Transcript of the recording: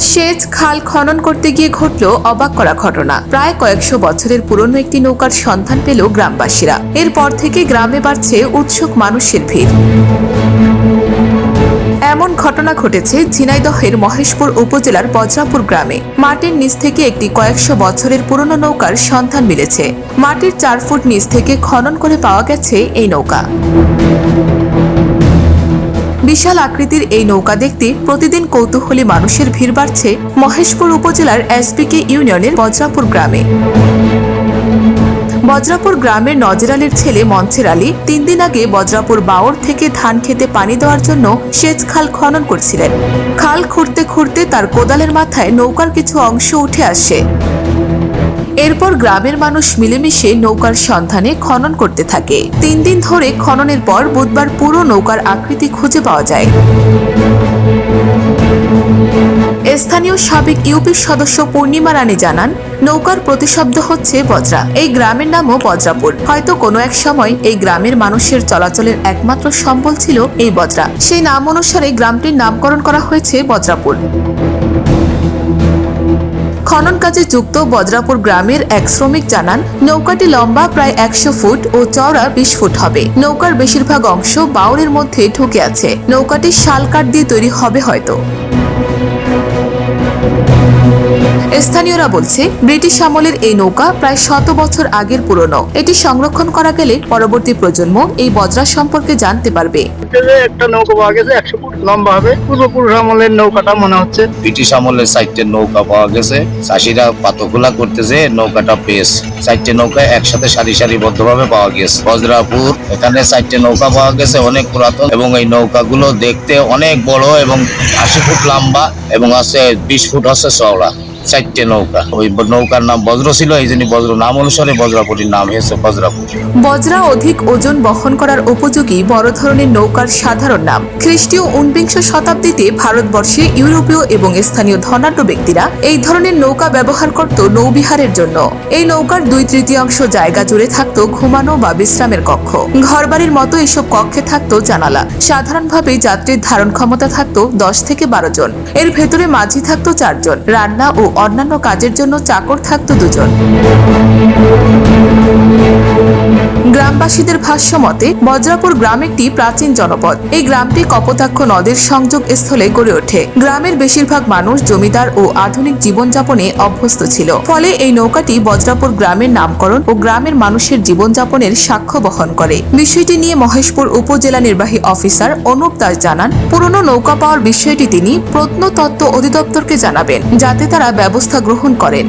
সেচ, খাল খনন করতে গিয়ে ঘটল অবাক করা ঘটনা। প্রায় কয়েকশো বছরের পুরনো একটি নৌকার সন্ধান পেল গ্রামবাসীরা। এরপর থেকে গ্রামে বাড়ছে উৎসুক মানুষের ভিড়। এমন ঘটনা ঘটেছে ঝিনাইদহের মহেশপুর উপজেলার বজ্রাপুর গ্রামে। মাটির নিচ থেকে একটি কয়েকশো বছরের পুরনো নৌকার সন্ধান মিলেছে। মাটির চার ফুট নিচ থেকে খনন করে পাওয়া গেছে এই নৌকা। বিশাল আকৃতির এই নৌকা দেখতে প্রতিদিন কৌতূহলী মানুষের ভিড় বাড়ছে মহেশপুর উপজেলার এসপিকে ইউনিয়নের বজ্রাপুর গ্রামে। বজ্রাপুর গ্রামের নজর আলীর ছেলে মঞ্চের আলী তিন দিন আগে বজ্রাপুর বাওর থেকে ধান খেতে পানি দেওয়ার জন্য সেচ খাল খনন করছিলেন। খাল খুঁড়তে খুঁড়তে তার কোদালের মাথায় নৌকার কিছু অংশ উঠে আসে। এরপর গ্রামের মানুষ মিলেমিশে নৌকার সন্ধানে খনন করতে থাকে। তিন দিন ধরে খননের পর বুধবার পুরো নৌকার আকৃতি খুঁজে পাওয়া যায়। স্থানীয় সাবেক ইউপির সদস্য পূর্ণিমা রানী জানান, নৌকার প্রতিশব্দ হচ্ছে বজ্রা। এই গ্রামের নামও বজ্রাপুর। হয়তো কোনো এক সময় এই গ্রামের মানুষের চলাচলের একমাত্র সম্বল ছিল এই বজ্রা। সেই নাম অনুসারে গ্রামটির নামকরণ করা হয়েছে বজ্রাপুর। খনন কাজে যুক্ত বজরাপুর গ্রামের এক শ্রমিক জানান, নৌকাটি লম্বা প্রায় একশো ফুট ও চওড়া বিশ ফুট হবে। নৌকার বেশিরভাগ অংশ বাউরের মধ্যে ঢুকে আছে। নৌকাটি শাল কাঠ দিয়ে তৈরি হবে হয়তো। স্থানীয়রা বলছে ব্রিটিশ আমলের এই নৌকা প্রায় শত বছর আগের পুরনো। এটি সংরক্ষণ করা গেলে পরবর্তী প্রজন্ম এই বজ্রা সম্পর্কে জানতে পারবে। একটা নৌকা পাওয়া গেছে একশো ফুট লম্বা হবে। পূর্বপুরুষ আমলের নৌকাটা মনে হচ্ছে। ব্রিটিশ আমলের চারটে নৌকা পাওয়া গেছে। চাষিরা পাতকুলা করতেছে নৌকাটা পেয়েছে চারটে নৌকা একসাথে সারি সারিবদ্ধ ভাবে পাওয়া গেছে। বজ্রাপুর এখানে চারটে নৌকা পাওয়া গেছে অনেক পুরাতন। এবং এই নৌকাগুলো দেখতে অনেক বড় এবং আশি ফুট লম্বা এবং আছে বিশ ফুট হচ্ছে চওড়া। চারটে নৌকা। ওই নৌকার নাম বজ্র ছিল, এই জন্য বজ্র নাম অনুসারে বজ্রাপুরীর নাম হয়েছে বজ্রাপুর বজ্রা অধিক ওজন বহন করার উপযোগী বড় ধরনের নৌকার সাধারণ নাম। খ্রিস্টীয় ঊনবিংশ শতাব্দীতে ভারতবর্ষে ইউরোপীয় এবং স্থানীয় ধনাঢ্য ব্যক্তিরা এই ধরনের নৌকা ব্যবহার করত নৌবিহারের জন্য। এই নৌকার দুই তৃতীয়াংশ জায়গা জুড়ে থাকতো ঘুমানো বা বিশ্রামের কক্ষ। ঘরবাড়ির মতো এসব কক্ষে থাকতো জানালা। সাধারণভাবে যাত্রীর ধারণ ক্ষমতা থাকতো দশ থেকে বারো জন। এর ভেতরে মাঝি থাকতো চারজন। রান্না ও অন্যান্য কাজের জন্য চাকর থাকতো দুজন। গ্রামবাসীদের ভাষ্য মতে, বজ্রাপুর গ্রাম একটি প্রাচীন জনপদ। এই গ্রামটি কপোতাক্ষ নদের সংযোগ স্থলে গড়ে ওঠে। গ্রামের বেশিরভাগ মানুষ জমিদার ও আধুনিক জীবনযাপনে অভ্যস্ত ছিল। ফলে এই নৌকাটি বজ্রাপুর গ্রামের নামকরণ ও গ্রামের মানুষের জীবনযাপনের সাক্ষ্য বহন করে। বিষয়টি নিয়ে মহেশপুর উপজেলা নির্বাহী অফিসার অনুপ দাস জানান, পুরনো নৌকা পাওয়ার বিষয়টি তিনি প্রত্নতত্ত্ব অধিদপ্তরকে জানাবেন, যাতে তারা ব্যবস্থা গ্রহণ করেন।